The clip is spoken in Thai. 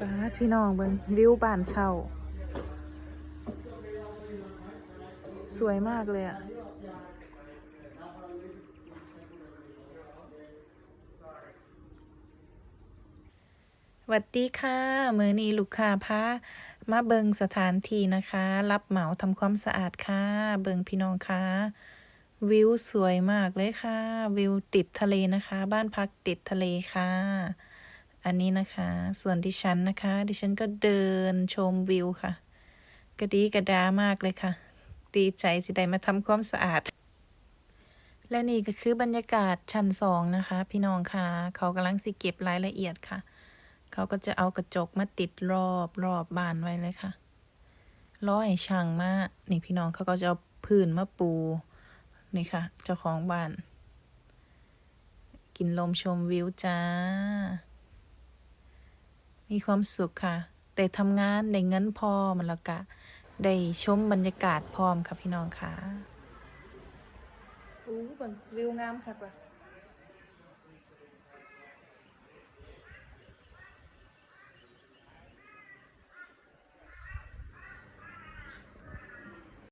ป้าพี่น้องเบิ่งวิวบ้านเช่า สวยมากเลยอะสวัสดีค่ะมือนี้ลูกค้าพามาเบิงสถานที่นะคะ รับเหมาทำความสะอาดค่ะ เบิงพี่น้องค่ะ วิวสวยมากเลยค่ะ วิวติดทะเลนะคะ บ้านพักติดทะเลค่ะ อันนี้นะคะ ส่วนดิฉันนะคะ ดิฉันก็เดินชมวิวค่ะ กระดีกระดามากเลยค่ะ ดีใจสิได้มาทำความสะอาด และนี่ก็คือบรรยากาศชั้นสองนะคะ พี่น้องค่ะ เขากำลังสิเก็บรายละเอียดค่ะ เขาก็จะเอากระจกมาติดรอบรอบบานไว้เลยค่ะร้อยช่างมากนี่พี่น้องเขาก็จะเอาพื้นมาปู นี่ค่ะ เจ้าของบ้าน กินลมชมวิวจ้า มีความสุขค่ะ แต่ทำงานได้เงินพอมันละก็ได้ชมบรรยากาศพร้อมค่ะพี่น้องค่ะอู้บนวิวงามค่ะ